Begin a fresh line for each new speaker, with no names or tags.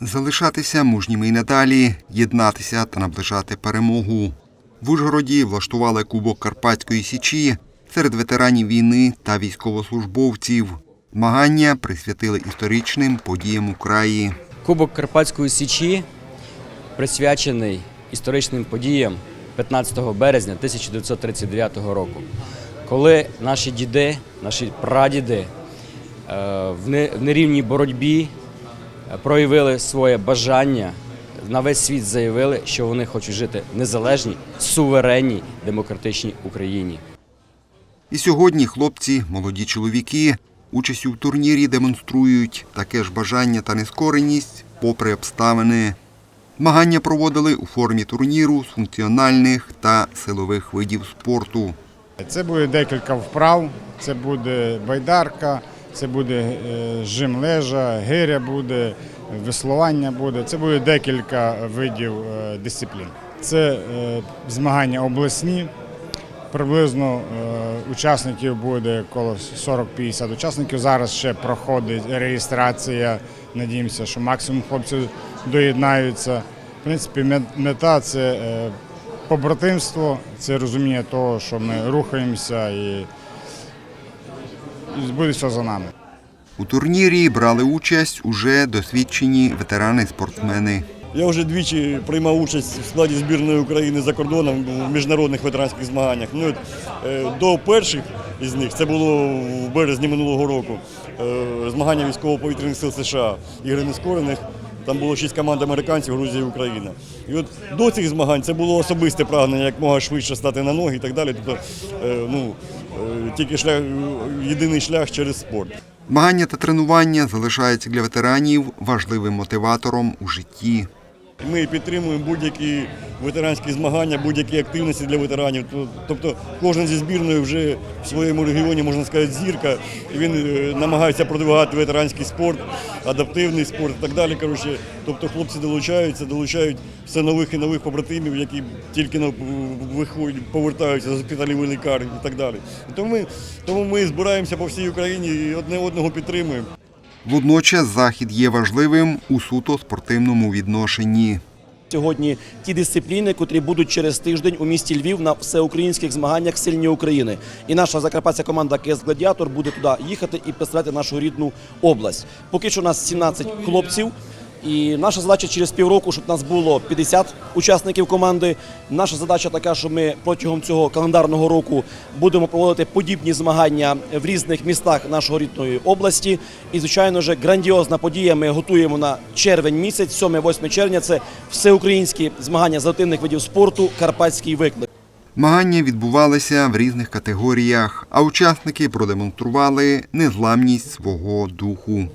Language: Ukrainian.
Залишатися мужніми й надалі, єднатися та наближати перемогу. В Ужгороді влаштували Кубок Карпатської Січі серед ветеранів війни та військовослужбовців. Змагання присвятили історичним подіям у краї.
Кубок Карпатської Січі присвячений історичним подіям 15 березня 1939 року, коли наші діди, наші прадіди е, в не- в нерівній боротьбі проявили своє бажання, на весь світ заявили, що вони хочуть жити в незалежній, суверенній, демократичній Україні.
І сьогодні хлопці, молоді чоловіки, участь у турнірі демонструють таке ж бажання та нескореність попри обставини. Змагання проводили у формі турніру з функціональних та силових видів спорту.
Це буде декілька вправ, це буде байдарка, це буде е, жим лежа, гиря буде, веслування буде. Це буде декілька видів е, дисциплін. Це е, змагання обласні. Приблизно учасників буде коло 40-50 учасників. Зараз ще проходить реєстрація. Надіємося, що максимум хлопців доєднаються. В принципі, мета це побратимство, це розуміння того, що ми рухаємося і, і за нами.
У турнірі брали участь уже досвідчені ветерани-спортсмени.
Я вже двічі приймав участь в складі збірної України за кордоном в міжнародних ветеранських змаганнях. Ну, от, е, до перших із них це було в березні минулого року. е, Змагання військово-повітряних сил США ігри нескорених. Там було шість команд американців, Грузія і Україна. І от до цих змагань це було особисте прагнення як мога швидше стати на ноги і так далі. Тобто, е, ну, тільки шлях, єдиний шлях через спорт.
Змагання та тренування залишаються для ветеранів важливим мотиватором у житті.
Ми підтримуємо будь-які ветеранські змагання, будь-які активності для ветеранів. Тобто кожен зі збірною вже в своєму регіоні, можна сказати, зірка. Він е, намагається продвигати ветеранський спорт, адаптивний спорт і так далі. Коротше, тобто хлопці долучаються, долучають все нових і нових побратимів, які тільки виходять, повертаються з госпіталів і і так далі. Тому ми, тому ми збираємося по всій Україні і одне одного підтримуємо.
Водночас захід є важливим у суто спортивному відношенні.
Сьогодні ті дисципліни, котрі будуть через тиждень у місті Львів на всеукраїнських змаганнях Сильні України. І наша закарпатська команда КС Гладіатор буде туди їхати і представляти нашу рідну область. Поки що у нас 17 хлопців. І наша задача через півроку, щоб нас було 50 учасників команди. Наша задача така, що ми протягом цього календарного року будемо проводити подібні змагання в різних містах нашої рідної області. І, звичайно ж, грандіозна подія. Ми готуємо на червень місяць, 7-8 червня. Це всеукраїнські змагання з активних видів спорту Карпатський виклик.
Змагання відбувалися в різних категоріях, а учасники продемонстрували незламність свого духу.